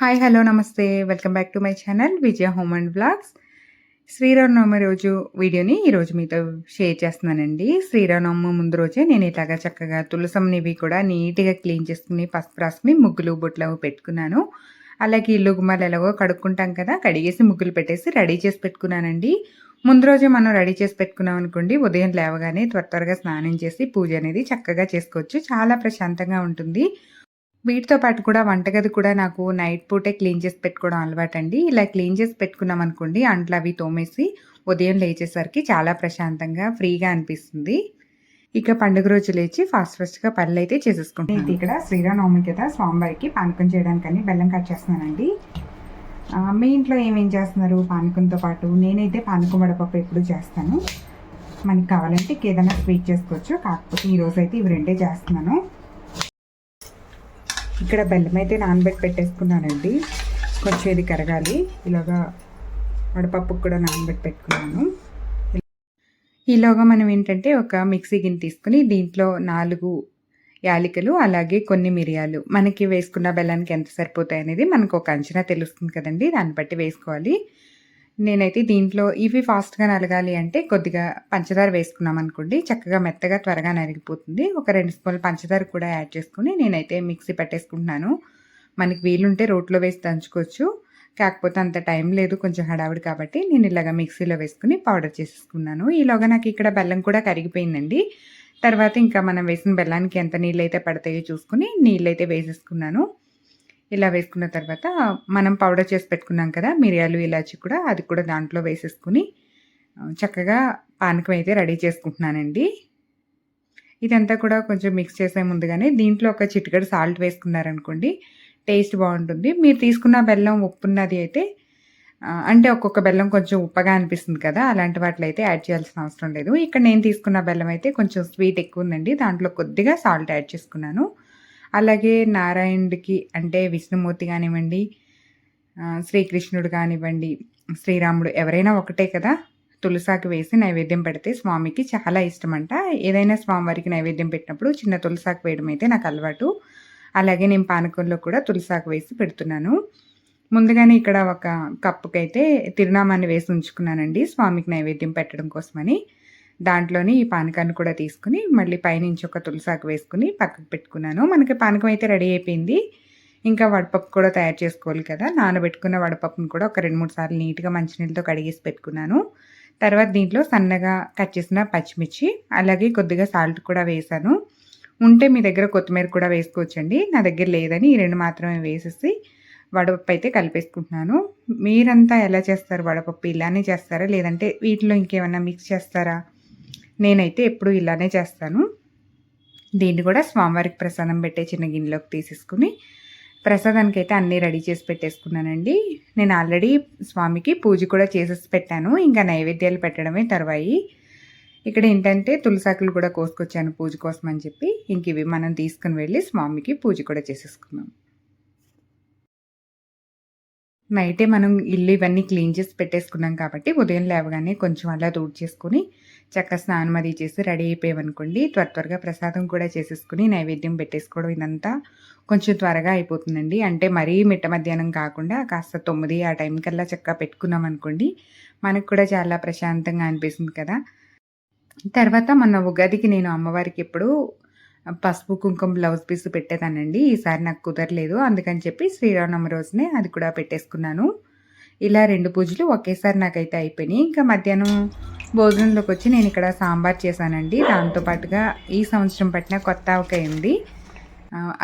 Hi hello నమస్తే. Welcome back to my channel Vijaya home and blogs Sri Rama Navami రోజు వీడియోని ఈరోజు మీతో షేర్ చేస్తున్నానండి. శ్రీరామనవమి ముందు రోజే నేను ఇలాగా చక్కగా తులసంనివి కూడా నీట్గా క్లీన్ చేసుకుని పసుపు రాసుకుని ముగ్గులు బొట్లు పెట్టుకున్నాను. అలాగే ఇల్లు గుమ్మాలు ఎలాగో కడుక్కుంటాం కదా కడిగేసి ముగ్గులు పెట్టేసి రెడీ చేసి పెట్టుకున్నానండి. ముందు రోజే మనం రెడీ చేసి పెట్టుకున్నాం అనుకోండి ఉదయం లేవగానే త్వర త్వరగా స్నానం చేసి పూజ అనేది చక్కగా చేసుకోవచ్చు. చాలా ప్రశాంతంగా ఉంటుంది. వీటితో పాటు కూడా వంటగది కూడా నాకు నైట్ పూటే క్లీన్ చేసి పెట్టుకోవడం అలవాటండి. ఇలా క్లీన్ చేసి పెట్టుకున్నాం అనుకోండి అంట్లు అవి తోమేసి ఉదయం లేచేసరికి చాలా ప్రశాంతంగా ఫ్రీగా అనిపిస్తుంది. ఇక పండుగ రోజు లేచి ఫాస్ట్ ఫాస్ట్గా పనులు అయితే చేసేసుకుంటాను ఇక్కడ? శ్రీరామనవమి కదా స్వామివారికి పానకం చేయడానికని బెల్లం కట్ చేస్తున్నానండి. మీ ఇంట్లో ఏమేం చేస్తున్నారు పానకంతో పాటు? నేనైతే పానకం వడపప్పు ఎప్పుడు చేస్తాను. మనకి కావాలంటే ఏదైనా స్వీట్ చేసుకోవచ్చు. కాకపోతే ఈరోజు అయితే ఇవి రెండే చేస్తున్నాను. ఇక్కడ బెల్లం అయితే నానబెట్టి పెట్టేసుకున్నానండి. కొంచెం ఇది కరగాలి. ఇలాగా వడపప్పుకు కూడా నానబెట్టి పెట్టుకున్నాను. ఈలోగా మనం ఏంటంటే ఒక మిక్సీ గిన్నె తీసుకుని దీంట్లో నాలుగు యాలికలు అలాగే కొన్ని మిరియాలు. మనకి వేసుకున్న బెల్లానికి ఎంత సరిపోతాయి అనేది మనకు ఒక అంచనా తెలుస్తుంది కదండి. దాన్ని బట్టి వేసుకోవాలి. నేనైతే దీంట్లో ఇవి ఫాస్ట్గా నలగాలి అంటే కొద్దిగా పంచదార వేసుకున్నాం అనుకోండి చక్కగా మెత్తగా త్వరగా నలిగిపోతుంది ఒక రెండు స్పూన్లు పంచదార కూడా యాడ్ చేసుకుని నేనైతే మిక్సీ పెట్టేసుకుంటున్నాను. మనకి వీలుంటే రోట్లో వేసి దంచుకోవచ్చు. కాకపోతే అంత టైం లేదు కొంచెం హడావిడి కాబట్టి నేను ఇలాగ మిక్సీలో వేసుకుని పౌడర్ చేసేసుకున్నాను. ఈలోగా నాకు ఇక్కడ బెల్లం కూడా కరిగిపోయిందండి. తర్వాత ఇంకా మనం వేసిన బెల్లానికి ఎంత నీళ్ళు అయితే పడతాయో చూసుకుని నీళ్ళు అయితే వేసేసుకున్నాను. ఇలా వేసుకున్న తర్వాత మనం పౌడర్ చేసి పెట్టుకున్నాం కదా మిరియాలు ఇలాచి కూడా అది కూడా దాంట్లో వేసేసుకుని చక్కగా పానకం అయితే రెడీ చేసుకుంటున్నానండి. ఇదంతా కూడా కొంచెం మిక్స్ చేసే ముందుగానే దీంట్లో ఒక చిటికడ సాల్ట్ వేసుకున్నారనుకోండి టేస్ట్ బాగుంటుంది. మీరు తీసుకున్న బెల్లం ఉప్పున్నది అయితే అంటే ఒక్కొక్క బెల్లం కొంచెం ఉప్పగా అనిపిస్తుంది కదా అలాంటి వాటిలో అయితే యాడ్ చేయాల్సిన అవసరం లేదు. ఇక్కడ నేను తీసుకున్న బెల్లం అయితే కొంచెం స్వీట్ ఎక్కువ ఉందండి దాంట్లో కొద్దిగా సాల్ట్ యాడ్ చేసుకున్నాను. అలాగే నారాయణుడికి అంటే విష్ణుమూర్తి కానివ్వండి శ్రీకృష్ణుడు కానివ్వండి శ్రీరాముడు ఎవరైనా ఒకటే కదా? తులసాకు వేసి నైవేద్యం పెడితే స్వామికి చాలా ఇష్టం అంట ఏదైనా స్వామివారికి నైవేద్యం పెట్టినప్పుడు చిన్న తులసాకు వేయడం అయితే నాకు అలవాటు. అలాగే నేను పానకంలో కూడా తులసాకు వేసి పెడుతున్నాను. ముందుగానే ఇక్కడ ఒక కప్పుకైతే తిరునామాన్ని వేసి ఉంచుకున్నానండి స్వామికి నైవేద్యం పెట్టడం కోసమని. దాంట్లోని ఈ పానకాన్ని కూడా తీసుకుని మళ్ళీ పైనుంచి ఒక తులసాకు వేసుకుని పక్కకు పెట్టుకున్నాను. మనకి పానకం అయితే రెడీ అయిపోయింది. ఇంకా వడపప్పు కూడా తయారు చేసుకోవాలి కదా. నానబెట్టుకున్న వడపప్పును కూడా ఒక రెండు మూడు సార్లు నీట్గా మంచినీళ్ళతో కడిగేసి పెట్టుకున్నాను. తర్వాత దీంట్లో సన్నగా కట్ చేసిన పచ్చిమిర్చి అలాగే కొద్దిగా సాల్ట్ కూడా వేసాను. ఉంటే మీ దగ్గర కొత్తిమీర కూడా వేసుకోవచ్చండి. నా దగ్గర లేదని ఈ రెండు మాత్రమే వేసేసి వడపప్పు అయితే కలిపేసుకుంటున్నాను. మీరంతా ఎలా చేస్తారు? వడపప్పు ఇలానే చేస్తారా? లేదంటే వీటిలో ఇంకేమన్నా మిక్స్ చేస్తారా? నేనైతే ఎప్పుడు ఇలానే చేస్తాను. దీన్ని కూడా స్వామివారికి ప్రసాదం పెట్టే చిన్న గిన్నెలోకి తీసేసుకుని ప్రసాదానికి అయితే అన్నీ రెడీ చేసి పెట్టేసుకున్నానండి. నేను ఆల్రెడీ స్వామికి పూజ కూడా చేసేసి పెట్టాను. ఇంకా నైవేద్యాలు పెట్టడమే తర్వాయి. ఇక్కడ ఏంటంటే తులసాకులు కూడా కోసుకొచ్చాను పూజ కోసం అని చెప్పి. ఇంక ఇవి మనం తీసుకుని వెళ్ళి స్వామికి పూజ కూడా చేసేసుకున్నాం. నైటే మనం ఇల్లు ఇవన్నీ క్లీన్ చేసి పెట్టేసుకున్నాం కాబట్టి ఉదయం లేవగానే కొంచెం అలా తూడ్ చేసుకుని చక్క స్నానం అది చేసి రెడీ అయిపోయామనుకోండి త్వర త్వరగా ప్రసాదం కూడా చేసేసుకుని నైవేద్యం పెట్టేసుకోవడం ఇదంతా కొంచెం త్వరగా అయిపోతుందండి. అంటే మరీ మిట్ట మధ్యాహ్నం కాకుండా కాస్త తొమ్మిది ఆ టైం కల్లా చక్కగా పెట్టుకున్నాం అనుకోండి మనకు కూడా చాలా ప్రశాంతంగా అనిపిస్తుంది కదా. తర్వాత మన ఉగాదికి నేను అమ్మవారికి ఎప్పుడు పసుపు కుంకుమ బ్లౌజ్ పీస్ పెట్టేదానండి. ఈసారి నాకు కుదరలేదు. అందుకని చెప్పి శ్రీరామనవమి రోజునే అది కూడా పెట్టేసుకున్నాను. ఇలా రెండు పూజలు ఒకేసారి నాకైతే అయిపోయినాయి. ఇంకా మధ్యాహ్నం భోజనంలోకి వచ్చి నేను ఇక్కడ సాంబార్ చేశానండి. దాంతోపాటుగా ఈ సంవత్సరం పట్టిన కొత్త ఆవకాయ ఉంది.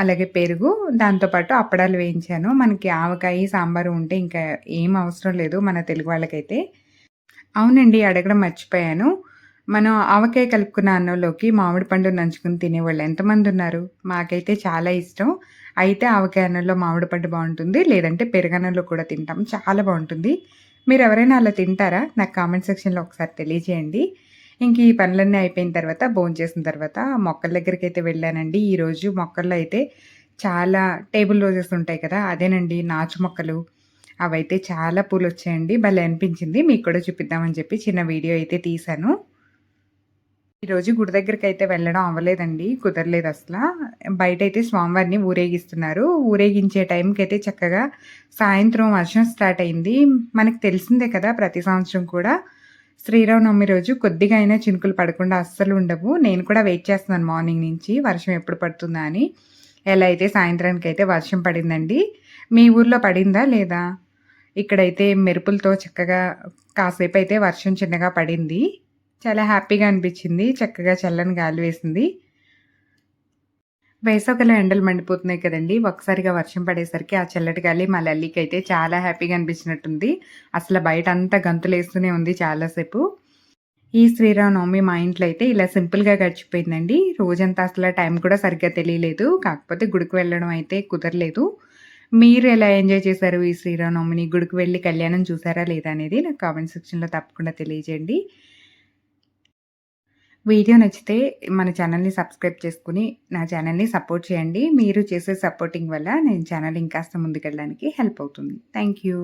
అలాగే పెరుగు. దాంతోపాటు అప్పడాలు వేయించాను. మనకి ఆవకాయ సాంబారు ఉంటే ఇంకా ఏం అవసరం లేదు మన తెలుగు వాళ్ళకైతే. అవునండి అడగడం మర్చిపోయాను. మనం ఆవకాయ కలుపుకున్న అన్నంలోకి మామిడి పండు నంచుకుని తినేవాళ్ళు ఎంతమంది ఉన్నారు? మాకైతే చాలా ఇష్టం. అయితే ఆవకాయ అన్నంలో మామిడి పండు బాగుంటుంది. లేదంటే పెరుగన్నంలో కూడా తింటాం. చాలా బాగుంటుంది. మీరు ఎవరైనా అలా తింటారా? నాకు కామెంట్ సెక్షన్లో ఒకసారి తెలియజేయండి. ఇంక ఈ పనులన్నీ అయిపోయిన తర్వాత భోజనం చేసిన తర్వాత మొక్కల దగ్గరికి అయితే వెళ్ళానండి ఈరోజు మొక్కల్లో అయితే చాలా టేబుల్ రోజెస్ ఉంటాయి కదా అదేనండి నాచు మొక్కలు. అవైతే చాలా పూలు వచ్చాయండి భలే అనిపించింది. మీకు కూడా చూపిద్దామని చెప్పి చిన్న వీడియో అయితే తీశాను. ఈరోజు గుడి దగ్గరికి అయితే వెళ్ళడం అవ్వలేదండి కుదరలేదు అసలు. బయట అయితే స్వామివారిని ఊరేగిస్తున్నారు. ఊరేగించే టైంకి అయితే చక్కగా సాయంత్రం వర్షం స్టార్ట్ అయింది. మనకు తెలిసిందే కదా ప్రతి సంవత్సరం కూడా. శ్రీరామనవమి రోజు కొద్దిగా అయినా చినుకులు పడకుండా అస్సలు ఉండవు. నేను కూడా వెయిట్ చేస్తున్నాను మార్నింగ్ నుంచి వర్షం ఎప్పుడు పడుతుందా అని. ఎలా అయితే సాయంత్రానికి అయితే వర్షం పడిందండి. మీ ఊర్లో పడిందా లేదా? ఇక్కడైతే మెరుపులతో చక్కగా కాసేపు అయితే వర్షం చిన్నగా పడింది. చాలా హ్యాపీగా అనిపించింది. చక్కగా చల్లని గాలి వేసింది. వేసవిలో ఎండలు మండిపోతున్నాయి కదండి. ఒకసారిగా వర్షం పడేసరికి ఆ చల్లటి గాలి మా లల్లికి అయితే చాలా హ్యాపీగా అనిపించినట్టుంది. అసలు బయట అంతా గంతులేస్తూనే ఉంది చాలాసేపు ఈ శ్రీరామనవమి మా ఇంట్లో అయితే ఇలా సింపుల్గా గడిచిపోయిందండి. రోజంతా అసలు టైం కూడా సరిగ్గా తెలియలేదు. కాకపోతే గుడికి వెళ్ళడం అయితే కుదరలేదు. మీరు ఎలా ఎంజాయ్ చేశారు ఈ శ్రీరామనవమిని? గుడికి వెళ్ళి కళ్యాణం చూసారా లేదా అనేది నాకు కామెంట్ సెక్షన్లో తప్పకుండా తెలియజేయండి. వీడియో నచ్చితే మన ఛానల్ని సబ్స్క్రైబ్ చేసుకుని నా ఛానల్ని సపోర్ట్ చేయండి. మీరు చేసే సపోర్టింగ్ వల్ల నేను ఛానల్ ఇంకాస్త ముందుకెళ్ళడానికి హెల్ప్ అవుతుంది. Thank you.